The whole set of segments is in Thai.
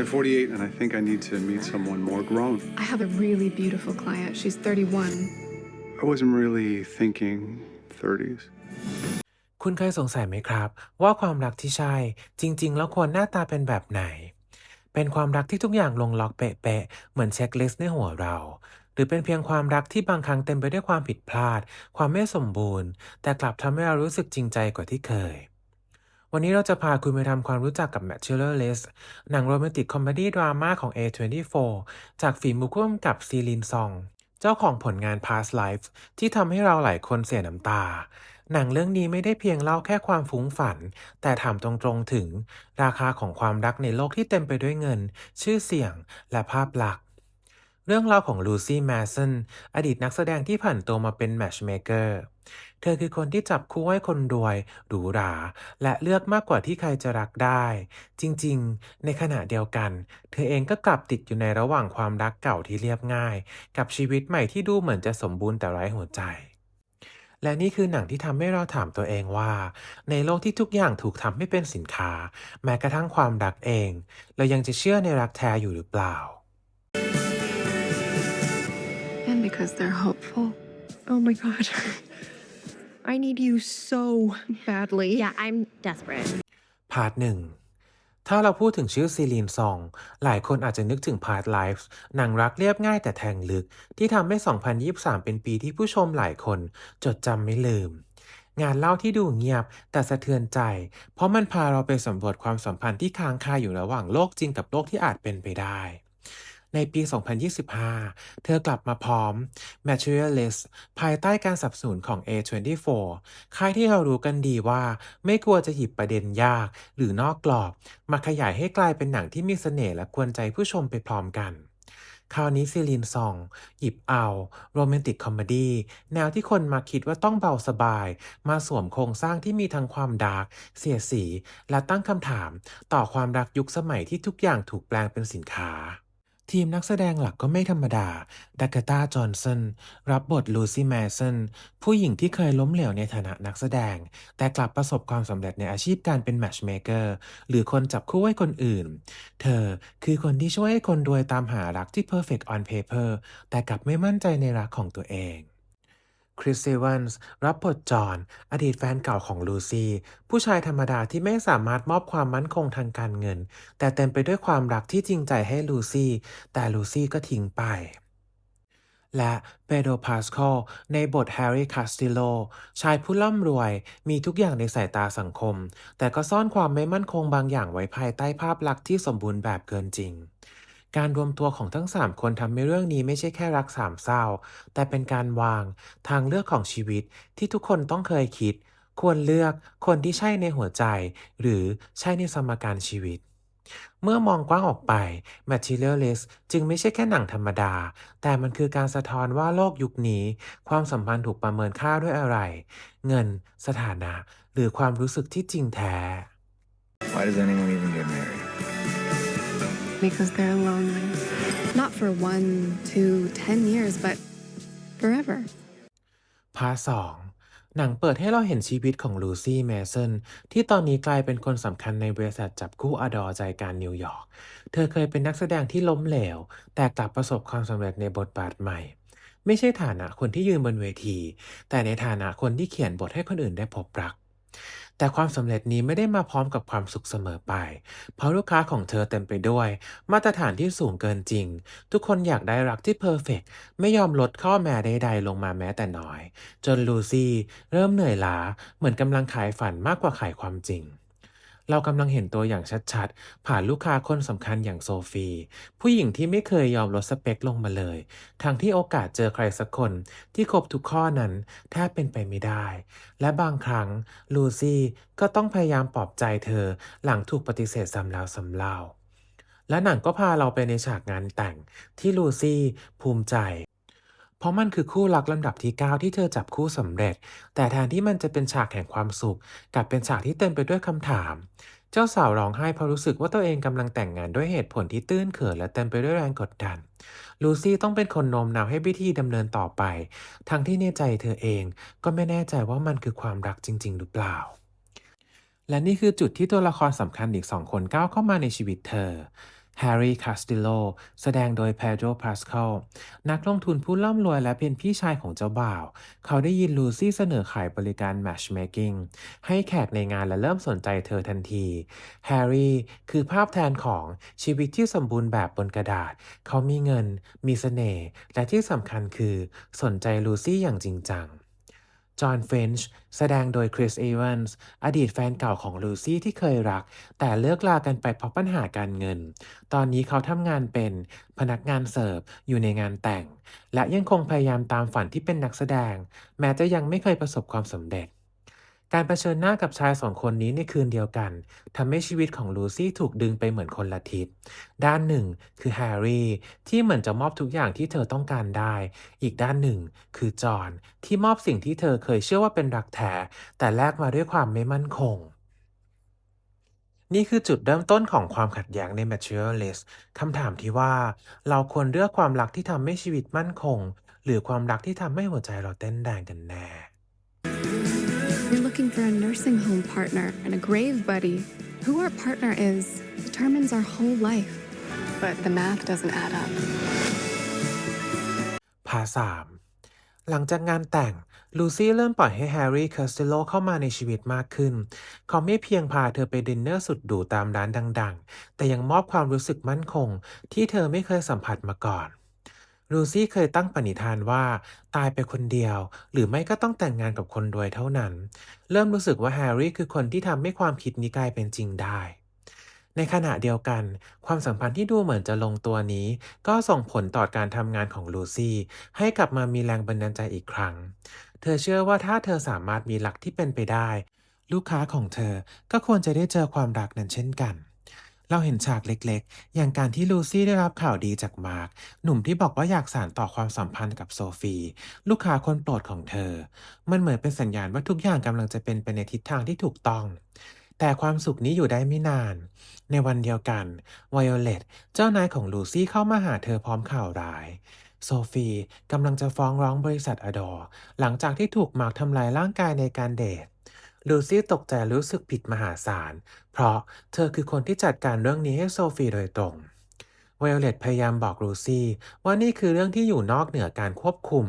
turning 48, and I think I need to meet someone more grown. I have a really beautiful client. She's 31. I wasn't really thinking 30s. คุณเคยสงสัยไหมครับ ว่าความรักที่ใช่ จริง ๆ แล้วควรหน้าตาเป็นแบบไหน เป็นความรักที่ทุกอย่างลงล็อกเป๊ะๆเหมือนเช็คลิสต์ในหัวเรา หรือเป็นเพียงความรักที่บางครั้งเต็มไปด้วยความผิดพลาด ความไม่สมบูรณ์ แต่กลับทำให้เรารู้สึกจริงใจกว่าที่เคย วันนี้เราจะพาคุณไปทำความรู้จักกับ Bachelor List หนังโรแมนติกคอมเมดี้ดราม่าของ A24 จากฝีมือผู้กำกับซีลินซอง เจ้าของผลงาน Past Life ที่ทำให้เราหลายคนเสียน้ำตา หนังเรื่องนี้ไม่ได้เพียงเล่าแค่ความฟุ้งฝัน แต่ถามตรงๆถึง ราคาของความรักในโลกที่เต็มไปด้วยเงิน ชื่อเสียง และภาพลักษณ์เรื่องราวของลูซี่แมสันอดีตนักแสดงที่ผ่านตัวมาเป็นแมชเมเกอร์ เธอคือคนที่จับคู่ให้คนรวยหรูหรา และเลือกมากกว่าที่ใครจะรักได้ จริงๆ ในขณะเดียวกัน เธอเองก็กลับติดอยู่ในระหว่างความรักเก่าที่เรียบง่าย กับชีวิตใหม่ที่ดูเหมือนจะสมบูรณ์แต่ไร้หัวใจและนี่คือหนังที่ทำให้เราถามตัวเองว่า ในโลกที่ทุกอย่างถูกทำให้เป็นสินค้า แม้กระทั่งความรักเอง เรายังจะเชื่อในรักแท้อยู่หรือเปล่า And because they're hopeful. Oh my god. I need you so badly. Yeah, I'm desperate. พาร์ทหนึ่งถ้าเราพูดถึงชื่อซีลีนซอง หลายคนอาจจะนึกถึงพาร์ทไลฟ์หนังรักเรียบง่ายแต่แทงลึก ที่ทำให้ 2023 เป็นปีที่ผู้ชมหลายคน จดจำไม่ลืม งานเล่าที่ดูเงียบแต่สะเทือนใจ เพราะมันพาเราไปสำรวจความสัมพันธ์ที่ค้างคาอยู่ระหว่างโลกจริงกับโลกที่อาจเป็นไปได้ ในปี 2025 เธอกลับมาพร้อม Materialist ภายใต้การสับสนุนของ A24 ค่ายที่เรารู้กันดีว่า ไม่กลัวจะหยิบประเด็นยาก หรือนอกกรอบ มาขยายให้กลายเป็นหนังที่มีเสน่ห์และกวนใจผู้ชมไปพร้อมกันคราวนี้ซีลีนซอง หยิบเอา โรแมนติกคอมเมดี้แนวที่คนมาคิดว่าต้องเบาสบาย มาสวมโครงสร้างที่มีทั้งความดาร์กเสียสี และตั้งคำถาม ต่อความรักยุคสมัยที่ทุกอย่างถูกแปลงเป็นสินค้า ทีมนักแสดงหลักก็ไม่ธรรมดาดากาตาจอห์นสันรับบทลูซี่แมสันผู้หญิงที่เคยล้มเหลวในฐานะนักแสดง แต่กลับประสบความสำเร็จในอาชีพการเป็นแมชเมเกอร์หรือคนจับคู่ให้คนอื่น เธอคือคนที่ช่วยให้คนรวยตามหารักที่ perfect on paper แต่กลับไม่มั่นใจในรักของตัวเอง คริสเซวันส์รับบทจอห์นอดีตแฟนเก่าของลูซี่ผู้ชายธรรมดาที่ไม่สามารถมอบความมั่นคงทางการเงิน แต่เต็มไปด้วยความรักที่จริงใจให้ลูซี่แต่ลูซี่ก็ทิ้งไปและเปโดพาสโคลในบทแฮร์รี่คาสติโลชายผู้ร่ำรวย มีทุกอย่างในสายตาสังคม แต่ก็ซ่อนความไม่มั่นคงบางอย่างไว้ภายใต้ภาพลักษณ์ที่สมบูรณ์แบบเกินจริง การรวมตัวของทั้ง 3 คนทำให้เรื่องนี้ไม่ใช่แค่รักสามเศร้า แต่เป็นการวางทางเลือกของชีวิตที่ทุกคนต้องเคยคิด ควรเลือกคนที่ใช่ในหัวใจ หรือใช่ในสมการชีวิต เมื่อมองกว้างออกไป Materialist จึงไม่ใช่แค่หนังธรรมดา แต่มันคือการสะท้อนว่าโลกยุคนี้ ความสัมพันธ์ถูกประเมินค่าด้วยอะไร เงิน สถานะ หรือความรู้สึกที่จริงแท้ Why does anyone even get married? Because they're lonely. Not for one, two, ten years, but forever. พาสองหนังเปิดให้เราเห็นชีวิตของลูซี่แมสันที่ตอนนี้กลายเป็นคนสำคัญในบริษัทจับคู่อดอใจการนิวยอร์ก เธอเคยเป็นนักแสดงที่ล้มเหลว แต่กลับประสบความสำเร็จในบทบาทใหม่ ไม่ใช่ฐานะคนที่ยืนบนเวที แต่ในฐานะคนที่เขียนบทให้คนอื่นได้พบรัก แต่ความสำเร็จนี้ไม่ได้มาพร้อมกับความสุขเสมอไป เพราะลูกค้าของเธอเต็มไปด้วย มาตรฐานที่สูงเกินจริง ทุกคนอยากได้รักที่เพอร์เฟกไม่ยอมลดข้อแม้ใดๆ ลงมาแม้แต่น้อย จนลูซี่เริ่มเหนื่อยล้าเหมือนกำลังขายฝันมากกว่าขายความจริง เรากำลังเห็นตัวอย่างชัดๆ ผ่านลูกค้าคนสำคัญอย่างโซฟี ผู้หญิงที่ไม่เคยยอมลดสเปคลงมาเลย ทั้งที่โอกาสเจอใครสักคนที่ครบทุกข้อนั้นแทบเป็นไปไม่ได้ และบางครั้งลูซี่ก็ต้องพยายามปลอบใจเธอหลังถูกปฏิเสธซ้ำแล้วซ้ำเล่าและหนังก็พาเราไปในฉากงานแต่งที่ลูซี่ภูมิใจ เพราะมันคือคู่รักลำดับที่ 9 ที่เธอจับคู่สำเร็จ แต่แทนที่มันจะเป็นฉากแห่งความสุข กลับเป็นฉากที่เต็มไปด้วยคำถาม เจ้าสาวร้องไห้เพราะรู้สึกว่าตัวเองกำลังแต่งงานด้วยเหตุผลที่ตื้นเขินและเต็มไปด้วยแรงกดดัน ลูซี่ต้องเป็นคนโน้มน้าวให้พิธีดำเนินต่อไป ทั้งที่ในใจเธอเองก็ไม่แน่ใจว่ามันคือความรักจริง ๆ หรือเปล่าและนี่คือจุดที่ตัวละครสำคัญอีกสองคนก้าวเข้ามาในชีวิตเธอ แฮร์รี่คาสติโลแสดงโดย Pedro Pascal นักลงทุนผู้ร่ำรวยและเป็นพี่ชายของเจ้าบ่าว เขาได้ยินลูซี่เสนอขายบริการ matchmaking ให้แขกในงานและเริ่มสนใจเธอทันทีแฮร์รี่คือภาพแทนของชีวิตที่สมบูรณ์แบบบนกระดาษ เขามีเงิน มีเสน่ห์และที่สำคัญคือสนใจลูซี่อย่างจริงจัง จอห์นเฟนช์แสดงโดยคริสเอว a นส์อดีตแฟนเก่าของลูซี่ที่เคยรัก แต่เลิกลากันไปเพราะปัญหาการเงิน ตอนนี้เขาทำงานเป็นพนักงานเสิร์ฟอยู่ในงานแต่ง และยังคงพยายามตามฝันที่เป็นนักแสดง แม้จะยังไม่เคยประสบความสำเร็จ การเผชิญหน้ากับชายสองคนนี้ในคืนเดียวกันทำให้ชีวิตของลูซี่ถูกดึงไปเหมือนคนละทิศ ด้านหนึ่งคือแฮร์รี่ที่เหมือนจะมอบทุกอย่างที่เธอต้องการได้ อีกด้านหนึ่งคือจอห์นที่มอบสิ่งที่เธอเคยเชื่อว่าเป็นรักแท้แต่แลกมาด้วยความไม่มั่นคงนี่คือจุดเริ่มต้นของความขัดแย้งใน Materialist คำถามที่ว่า เราควรเลือกความรักที่ทำให้ชีวิตมั่นคง หรือความรักที่ทำให้หัวใจเราเต้นแรงกันแน่ We're looking for a nursing home partner and a grave buddy. Who our partner is determines our whole life. But the math doesn't add up. พาสามหลังจากงานแต่ง ลูซี่เริ่มปล่อยให้แฮร์รี่เคาสติโลเข้ามาในชีวิตมากขึ้น เขาไม่เพียงพาเธอไปดินเนอร์สุดหรูตามร้านดัง ๆ แต่ยังมอบความรู้สึกมั่นคง ที่เธอไม่เคยสัมผัสมาก่อน ลูซี่เคยตั้งปณิธานว่าตายไปคนเดียว หรือไม่ก็ต้องแต่งงานกับคนรวยเท่านั้น เริ่มรู้สึกว่าแฮร์รี่คือคนที่ทำให้ความคิดนี้กลายเป็นจริงได้ ในขณะเดียวกัน ความสัมพันธ์ที่ดูเหมือนจะลงตัวนี้ ก็ส่งผลต่อการทำงานของลูซี่ ให้กลับมามีแรงบันดาลใจอีกครั้ง เธอเชื่อว่าถ้าเธอสามารถมีหลักที่เป็นไปได้ ลูกค้าของเธอก็ควรจะได้เจอความรักนั้นเช่นกัน เราเห็นฉากเล็กๆ อย่างการที่ลูซี่ได้รับข่าวดีจากมาร์คหนุ่มที่บอกว่าอยากสานต่อความสัมพันธ์กับโซฟี ลูกค้าคนโปรดของเธอ มันเหมือนเป็นสัญญาณว่าทุกอย่างกำลังจะเป็นไปในทิศทางที่ถูกต้อง แต่ความสุขนี้อยู่ได้ไม่นาน ในวันเดียวกันไวโอเลตเจ้านายของลูซี่เข้ามาหาเธอพร้อมข่าวร้ายโซฟีกำลังจะฟ้องร้องบริษัทอดอร์หลังจากที่ถูกมาร์คทำลายร่างกายในการเดท ลูซี่ตกใจรู้สึกผิดมหาศาล เพราะเธอคือคนที่จัดการเรื่องนี้ให้โซฟีโดยตรงไวโอเลตพยายามบอกลูซี่ว่านี่คือเรื่องที่อยู่นอกเหนือการควบคุม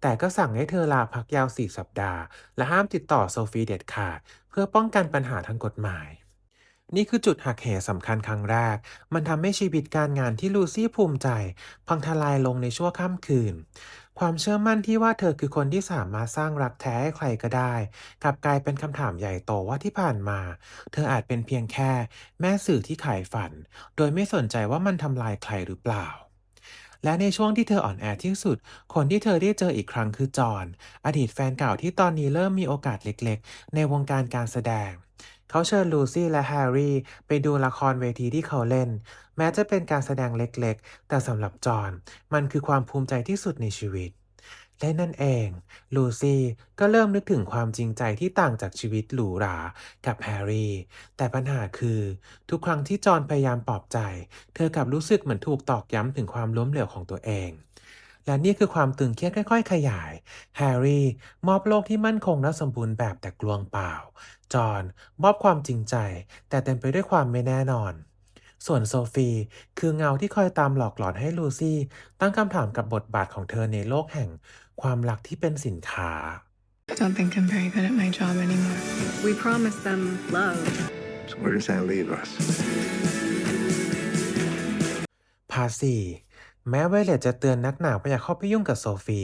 แต่ก็สั่งให้เธอลาพักยาว4สัปดาห์ และห้ามติดต่อโซฟีเด็ดขาด เพื่อป้องกันปัญหาทางกฎหมาย นี่คือจุดหักเหสำคัญครั้งแรก มันทำให้ชีวิตการงานที่ลูซี่ภูมิใจ พังทลายลงในชั่วข้ามคืน ความเชื่อมั่นที่ว่าเธอคือคนที่สามารถสร้างรักแท้ให้ใครก็ได้กลับกลายเป็นคำถามใหญ่โตว่าที่ผ่านมา เธออาจเป็นเพียงแค่ แม่สื่อที่ขายฝัน โดยไม่สนใจว่ามันทำลายใครหรือเปล่า และในช่วงที่เธออ่อนแอที่สุด คนที่เธอได้เจออีกครั้งคือจอห์นอดีตแฟนเก่าที่ตอนนี้เริ่มมีโอกาสเล็กๆ ในวงการการแสดง เขาเชิญลูซี่และแฮร์รี่ไปดูละครเวทีที่เขาเล่น แม้จะเป็นการแสดงเล็กๆ แต่สำหรับจอห์นมันคือความภูมิใจที่สุดในชีวิต และนั่นเอง ลูซี่ก็เริ่มนึกถึงความจริงใจที่ต่างจากชีวิตหรูหรากับแฮร์รี่ แต่ปัญหาคือ ทุกครั้งที่จอห์นพยายามปลอบใจ เธอกลับรู้สึกเหมือนถูกตอกย้ำถึงความล้มเหลวของตัวเอง และนี่คือความตึงเครียดค่อย ๆ ขยาย แฮร์รี่มอบโลกที่มั่นคงและสมบูรณ์แบบแต่กลวงเปล่า จอห์นมอบความจริงใจ แต่เต็มไปด้วยความไม่แน่นอน ส่วนโซฟีคือเงาที่คอยตามหลอกหลอนให้ลูซี่ตั้งคำถามกับบทบาทของเธอในโลกแห่งความรักที่เป็นสินค้า I don't think I'm very good at my job anymore. We promised them love. So where does that leave us? พาสี่ แม้ไวเลตจะเตือนนักหนาว่าอย่าเข้าไปยุ่งกับโซฟี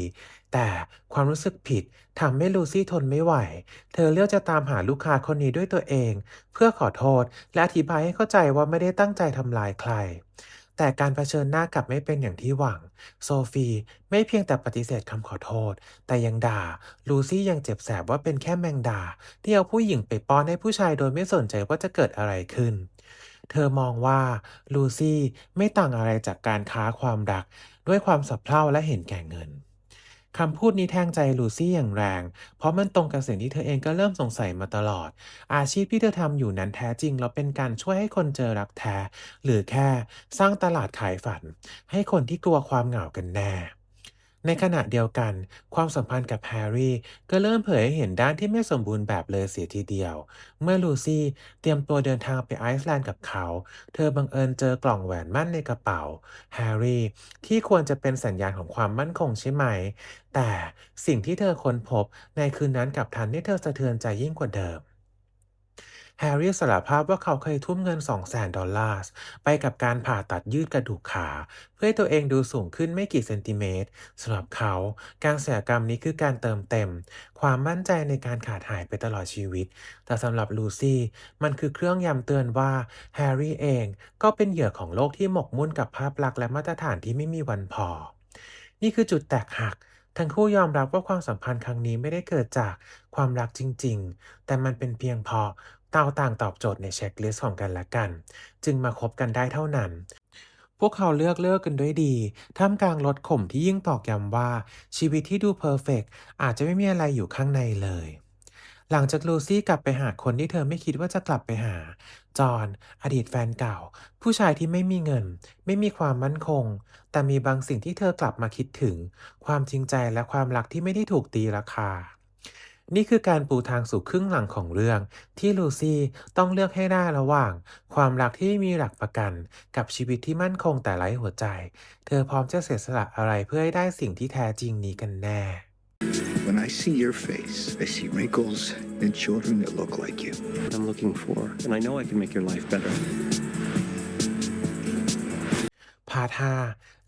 แต่ความรู้สึกผิดทำให้ลูซี่ทนไม่ไหว เธอเลือกจะตามหาลูกค้าคนนี้ด้วยตัวเอง เพื่อขอโทษและอธิบายให้เข้าใจว่าไม่ได้ตั้งใจทำลายใคร แต่การเผชิญหน้ากับไม่เป็นอย่างที่หวัง โซฟีไม่เพียงแต่ปฏิเสธคำขอโทษ แต่ยังด่า ลูซี่ยังเจ็บแสบว่าเป็นแค่แมงดา ที่เอาผู้หญิงไปป้อนให้ผู้ชายโดยไม่สนใจว่าจะเกิดอะไรขึ้น เธอมองว่าลูซี่ไม่ต่างอะไรจากการค้าความรัก ด้วยความสับเพร่าและเห็นแก่เงินคำพูดนี้แทงใจลูซี่อย่างแรง เพราะมันตรงกับสิ่งที่เธอเองก็เริ่มสงสัยมาตลอด อาชีพที่เธอทำอยู่นั้นแท้จริง แล้วเป็นการช่วยให้คนเจอรักแท้ หรือแค่สร้างตลาดขายฝัน ให้คนที่กลัวความเหงากันแน่ ในขณะเดียวกัน ความสัมพันธ์กับแฮร์รี่ก็เริ่มเผยให้เห็นด้านที่ไม่สมบูรณ์แบบเลยเสียทีเดียว เมื่อลูซี่เตรียมตัวเดินทางไปไอซ์แลนด์กับเขา เธอบังเอิญเจอกล่องแหวนมั่นในกระเป๋าแฮร์รี่ที่ควรจะเป็นสัญญาณของความมั่นคงใช่ไหม แต่สิ่งที่เธอค้นพบในคืนนั้นกับทันให้เธอสะเทือนใจยิ่งกว่าเดิม แฮร์รี่สารภาพว่าเขาเคยทุ่มเงิน 2 0 0 0 0ดอลลาร์ไปกับการผ่าตัดยืดกระดูกขา เพื่อให้ตัวเองดูสูงขึ้นไม่กี่เซนติเมตรสำหรับเขาการศัลยกรรมนี้คือการเติมเต็ม ความมั่นใจในการขาดหายไปตลอดชีวิต แต่สำหรับลูซี่มันคือเครื่องย้ำเตือนว่าแฮร์รี่เองก็เป็นเหยื่อของโลกที่หมกมุ่นกับภาพลักษณ์และมาตรฐานที่ไม่มีวันพอ นี่คือจุดแตกหักทั้งคู่ยอมรับว่าความสัมพันธ์ครั้งนี้ไม่ได้เกิดจากความรักจริง ๆ แต่มันเป็นเพียงเพราะ เต่าต่างตอบโจทย์ในเช็คลิสต์ของกันและกัน จึงมาคบกันได้เท่านั้น พวกเขาเลือกเลิกกันด้วยดี ท่ามกลางรถข่มที่ยิ่งตอกย้ำว่า ชีวิตที่ดูเพอร์เฟกต์อาจจะไม่มีอะไรอยู่ข้างในเลย หลังจากลูซี่กลับไปหาคนที่เธอไม่คิดว่าจะกลับไปหา จอห์นอดีตแฟนเก่า ผู้ชายที่ไม่มีเงิน ไม่มีความมั่นคง แต่มีบางสิ่งที่เธอกลับมาคิดถึง ความจริงใจและความรักที่ไม่ได้ถูกตีราคา นี่คือการปูทางสู่ครึ่งหลังของเรื่อง ที่ลูซี่ต้องเลือกให้ได้ระหว่าง ความรักที่ไม่มีหลักประกัน กับชีวิตที่มั่นคงแต่ไร้หัวใจ เธอพร้อมจะเสียสละอะไรเพื่อให้ได้สิ่งที่แท้จริงนี้กันแน่ When I see your face, I see wrinkles and children that look like you. what I'm looking for, and I know I can make your life better. พาร์ทห้า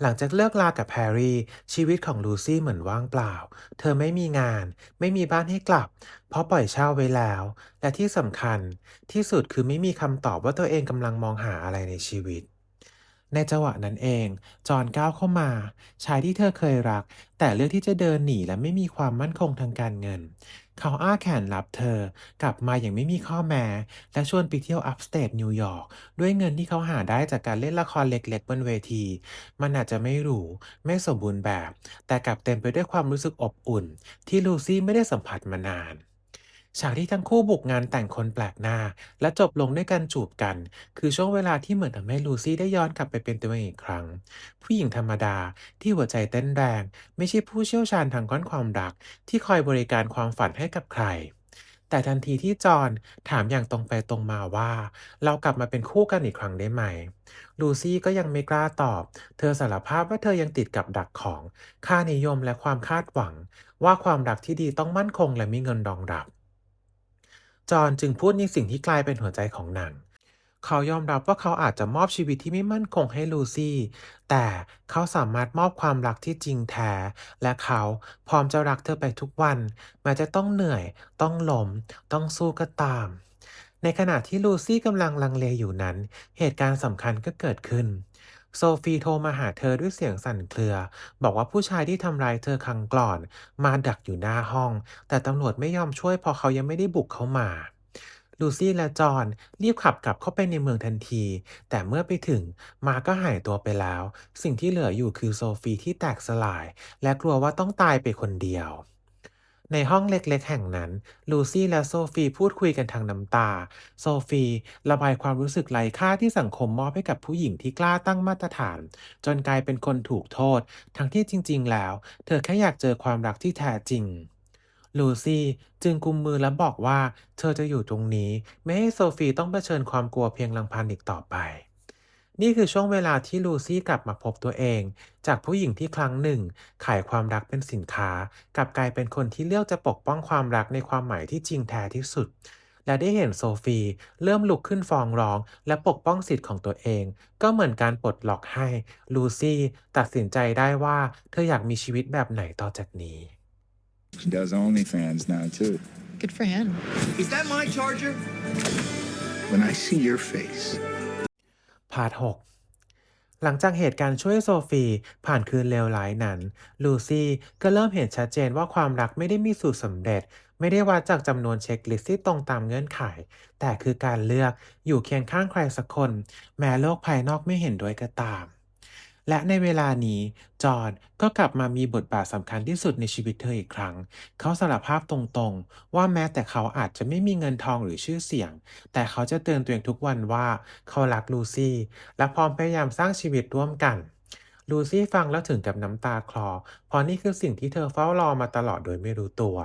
หลังจากเลิกลากับแฮร์รี่ ชีวิตของลูซี่เหมือนว่างเปล่า เธอไม่มีงาน ไม่มีบ้านให้กลับ เพราะปล่อยเช่าไว้แล้ว และที่สำคัญที่สุดคือไม่มีคำตอบว่าตัวเองกำลังมองหาอะไรในชีวิต ในจังหวะนั้นเอง จอห์นก้าวเข้ามา ชายที่เธอเคยรัก แต่เลือกที่จะเดินหนีและไม่มีความมั่นคงทางการเงิน เขาอ้าแขนรับเธอกลับมาอย่างไม่มีข้อแม้ และชวนไปเที่ยวอัพสเตทนิวยอร์กด้วยเงินที่เขาหาได้จากการเล่นละครเล็กๆบนเวที มันอาจจะไม่หรูไม่สมบูรณ์แบบ แต่กลับเต็มไปด้วยความรู้สึกอบอุ่น ที่ลูซี่ไม่ได้สัมผัสมานาน ฉากที่ทั้งคู่บุกงานแต่งคนแปลกหน้า และจบลงด้วยการจูบกัน คือช่วงเวลาที่เหมือนทำให้ลูซี่ได้ย้อนกลับไปเป็นตัวเองอีกครั้ง ผู้หญิงธรรมดาที่หัวใจเต้นแรง ไม่ใช่ผู้เชี่ยวชาญทางก้อนความรัก ที่คอยบริการความฝันให้กับใคร แต่ทันทีที่จอห์นถามอย่างตรงไปตรงมาว่า เรากลับมาเป็นคู่กันอีกครั้งได้ไหมลูซี่ก็ยังไม่กล้าตอบ เธอสารภาพว่าเธอยังติดกับดักของ ค่านิยมและความคาดหวัง ว่าความรักที่ดีต้องมั่นคงและมีเงินรองรับ จอห์นจึงพูดในสิ่งที่กลายเป็นหัวใจของหนางเขายอมรับว่าเขาอาจจะมอบชีวิตที่ไม่มั่นคงให้ลูซี่ แต่เขาสามารถมอบความรักที่จริงแท้ และเขาพร้อมจะรักเธอไปทุกวัน แม้จะต้องเหนื่อย ต้องล้ม ต้องสู้ก็ตาม ในขณะที่ลูซี่กำลังลังเลอยู่นั้น เหตุการณ์สำคัญก็เกิดขึ้น โซฟีโทรมาหาเธอด้วยเสียงสั่นเครือ บอกว่าผู้ชายที่ทำร้ายเธอครั้งก่อน มาดักอยู่หน้าห้อง แต่ตำรวจไม่ยอมช่วยพราะเขายังไม่ได้บุกเข้ามาลูซี่และจอห์นรีบขับกลับเข้าไปในเมืองทันที แต่เมื่อไปถึงมาก็หายตัวไปแล้ว สิ่งที่เหลืออยู่คือโซฟีที่แตกสลาย และกลัวว่าต้องตายไปคนเดียว ในห้องเล็กๆ แห่งนั้น ลูซี่และโซฟีพูดคุยกันทางน้ำตา โซฟีระบายความรู้สึกไร้ค่าที่สังคมมอบให้กับผู้หญิงที่กล้าตั้งมาตรฐาน จนกลายเป็นคนถูกโทษ ทั้งที่จริง ๆ แล้ว เธอแค่อยากเจอความรักที่แท้จริงลูซี่จึงกุมมือและบอกว่า เธอจะอยู่ตรงนี้ ไม่ให้โซฟีต้องเผชิญความกลัวเพียงลำพันอีกต่อไป นี่คือช่วงเวลาที่ลูซี่กลับมาพบตัวเอง จากผู้หญิงที่ครั้งหนึ่ง ขายความรักเป็นสินค้า กลับกลายเป็นคนที่เลือกจะปกป้องความรักในความหมายที่จริงแท้ที่สุด และได้เห็นโซฟี เริ่มลุกขึ้นฟ้องร้อง และปกป้องสิทธิ์ของตัวเอง ก็เหมือนการปลดล็อกให้ ลูซี่ตัดสินใจได้ว่าเธออยากมีชีวิตแบบไหนต่อจากนี้ She does OnlyFans now too. Good for him. Is that my charger? When I see your face, พาร์ท6หลังจากเหตุการณ์ช่วยโซฟีผ่านคืนเลวร้ายนั้น ลูซี่ก็เริ่มเห็นชัดเจนว่าความรักไม่ได้มีสูตรสำเร็จ ไม่ได้วัดจากจำนวนเช็คลิสต์ที่ตรงตามเงื่อนไข แต่คือการเลือกอยู่เคียงข้างใครสักคน แม้โลกภายนอกไม่เห็นด้วยก็ตาม และในเวลานี้ จอห์นก็กลับมามีบทบาทสำคัญที่สุดในชีวิตเธออีกครั้ง เขาสารภาพตรงๆ ว่าแม้แต่เขาอาจจะไม่มีเงินทองหรือชื่อเสียง แต่เขาจะเตือนตัวเองทุกวันว่าเขารักลูซี่ และพร้อมพยายามสร้างชีวิตร่วมกันลูซี่ฟังแล้วถึงกับน้ำตาคลอ เพราะนี่คือสิ่งที่เธอเฝ้ารอมาตลอดโดยไม่รู้ตัว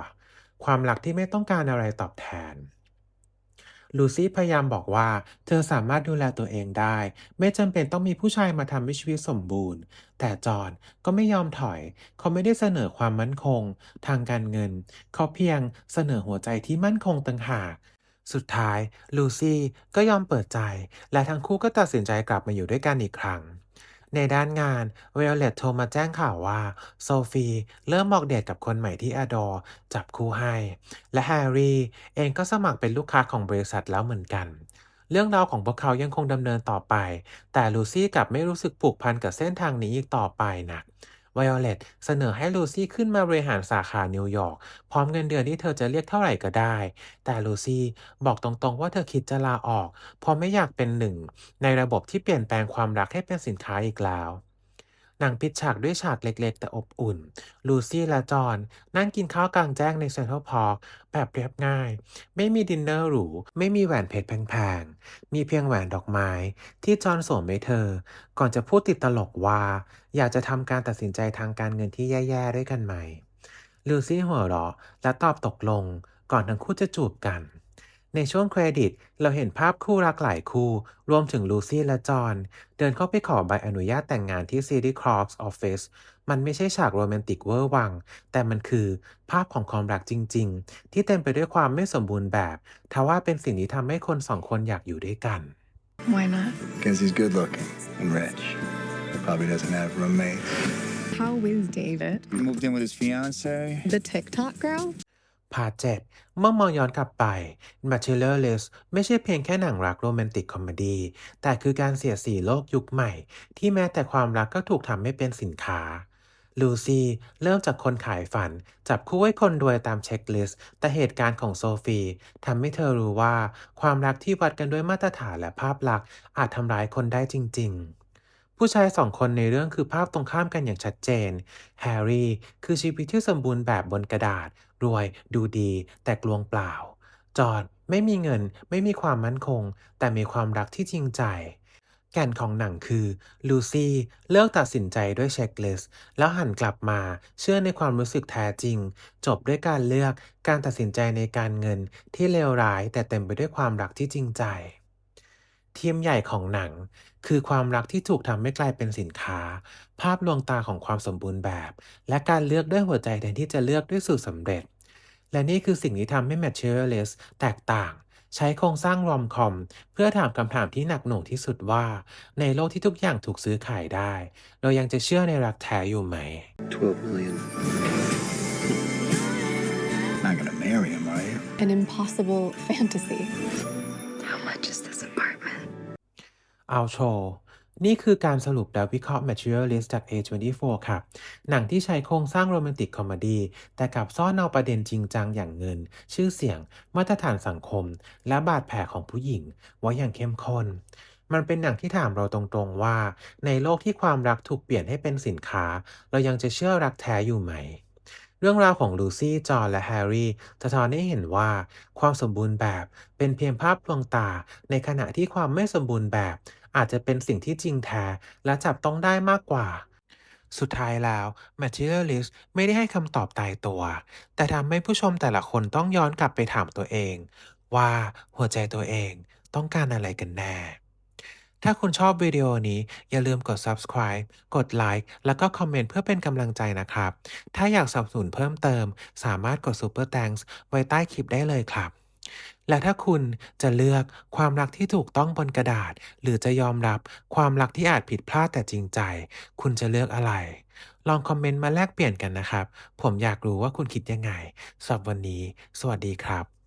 ความรักที่ไม่ต้องการอะไรตอบแทน ลูซี่พยายามบอกว่า เธอสามารถดูแลตัวเองได้ ไม่จำเป็นต้องมีผู้ชายมาทำให้ชีวิตสมบูรณ์ แต่จอห์นก็ไม่ยอมถอย เขาไม่ได้เสนอความมั่นคง ทางการเงิน เขาเพียงเสนอหัวใจที่มั่นคงต่างหากสุดท้าย ลูซี่ก็ยอมเปิดใจ และทั้งคู่ก็ตัดสินใจกลับมาอยู่ด้วยกันอีกครั้ง ในด้านงานเวลเลตโทรมาแจ้งข่าวว่า โซฟีเริ่มบอกเดทกับคนใหม่ที่อดอร์จับคู่ให้ และแฮร์รี่เองก็สมัครเป็นลูกค้าของบริษัทแล้วเหมือนกัน เรื่องราวของพวกเขายังคงดำเนินต่อไป แต่ลูซี่กลับไม่รู้สึกผูกพันกับเส้นทางนี้อีกต่อไปนะ ไวโอเลตเสนอให้ลูซี่ขึ้นมาบริหารสาขานิวยอร์กพร้อมเงินเดือนที่เธอจะเรียกเท่าไหร่ก็ได้ แต่ลูซี่บอกตรงๆว่าเธอคิดจะลาออก เพราะไม่อยากเป็นหนึ่ง ในระบบที่เปลี่ยนแปลงความรักให้เป็นสินค้าอีกแล้ว หนังปิดฉากด้วยฉากเล็กๆ แต่อบอุ่น ลูซี่และจอห์นนั่งกินข้าวกลางแจ้งในเซ็นทรัลพาร์คแบบเรียบง่าย ไม่มีดินเนอร์หรู ไม่มีแหวนเพชรแพงๆ มีเพียงแหวนดอกไม้ ที่จอห์นสวมให้เธอ ก่อนจะพูดติดตลกว่า อยากจะทำการตัดสินใจทางการเงินที่แย่ๆด้วยกันไหมลูซี่หัวเราะและตอบตกลง ก่อนทั้งคู่จะจูบกัน ในช่วงเครดิต เราเห็นภาพคู่รักหลายคู่ รวมถึงลูซี่และจอห์นเดินเข้าไปขอใบอนุญาตแต่งงานที่ City Crops Office มันไม่ใช่ฉากโรแมนติกเวอร์วัง แต่มันคือภาพของความรักจริง ๆ ที่เต็มไปด้วยความไม่สมบูรณ์แบบทว่าเป็นสิ่งที่ทำให้คนสองคนอยากอยู่ด้วยกัน Why not? Because he's good looking and rich. Probably doesn't have roommates. How is David? He moved in with his fiance. The TikTok girl? พาเจ็ดเมื่อมองย้อนกลับไป Bachelor List ไม่ใช่เพียงแค่หนังรักโรแมนติกคอมเมดี้ แต่คือการเสียดสีโลกยุคใหม่ ที่แม้แต่ความรักก็ถูกทำให้เป็นสินค้า ลูซี่เริ่มจากคนขายฝัน จับคู่ให้คนรวยตามเช็คลิสต์ แต่เหตุการณ์ของโซฟีทำให้เธอรู้ว่า ความรักที่วัดกันด้วยมาตรฐานและภาพลักษณ์อาจทำร้ายคนได้จริง ๆผู้ชายสองคนในเรื่องคือภาพตรงข้ามกันอย่างชัดเจน แฮร์รี่คือชีวิตที่สมบูรณ์แบบบนกระดาษ รวย ดูดี แต่กลวงเปล่า จอห์นไม่มีเงิน ไม่มีความมั่นคง แต่มีความรักที่จริงใจ แก่นของหนังคือลูซี่เลือกตัดสินใจด้วยเช็คลิสต์แล้วหันกลับมาเชื่อในความรู้สึกแท้จริง จบด้วยการเลือกการตัดสินใจในการเงินที่เลวร้าย แต่เต็มไปด้วยความรักที่จริงใจ ทีมใหญ่ของหนัง คือความรักที่ถูกทำให้กลายเป็นสินค้า ภาพลวงตาของความสมบูรณ์แบบ และการเลือกด้วยหัวใจแทนที่จะเลือกด้วยสูตรสำเร็จ และนี่คือสิ่งที่ทำให้ Materialist แตกต่าง ใช้โครงสร้างรอมคอม เพื่อถามคำถามที่หนักหน่วงที่สุดว่า ในโลกที่ทุกอย่างถูกซื้อขายได้ เรายังจะเชื่อในรักแท้อยู่ไหม 12 million. Not gonna marry him, are you? An impossible fantasy. How much is this apartment? เอาโชว์นี่คือการสรุปและวิเคราะห์ Materialist จาก A24 ครับ หนังที่ใช้โครงสร้างโรแมนติกคอมดี้แต่กลับซ่อนเอาประเด็นจริงจังอย่างเงิน ชื่อเสียง มาตรฐานสังคม และบาดแผลของผู้หญิง ไว้อย่างเข้มข้น มันเป็นหนังที่ถามเราตรงๆว่า ในโลกที่ความรักถูกเปลี่ยนให้เป็นสินค้า เรายังจะเชื่อรักแท้อยู่ไหมเรื่องราวของลูซี่ จอห์นและแฮร์รี่สะท้อนให้เห็นว่า ความสมบูรณ์แบบเป็นเพียงภาพลวงตา ในขณะที่ความไม่สมบูรณ์แบบ อาจจะเป็นสิ่งที่จริงแท้และจับต้องได้มากกว่า สุดท้ายแล้ว Materialist ไม่ได้ให้คำตอบตายตัว แต่ทำให้ผู้ชมแต่ละคนต้องย้อนกลับไปถามตัวเอง ว่าหัวใจตัวเองต้องการอะไรกันแน่ ถ้าคุณชอบวิดีโอนี้อย่าลืมกด subscribe กดไลค์แล้วก็คอมเมนต์เพื่อเป็นกำลังใจนะครับ ถ้าอยากสนับสนุนเพิ่มเติม สามารถกด Super Thanks ไว้ใต้คลิปได้เลยครับ และถ้าคุณจะเลือกความรักที่ถูกต้องบนกระดาษ หรือจะยอมรับความรักที่อาจผิดพลาดแต่จริงใจ คุณจะเลือกอะไร ลองคอมเมนต์มาแลกเปลี่ยนกันนะครับ ผมอยากรู้ว่าคุณคิดยังไงสำหรับวันนี้ สวัสดีครับ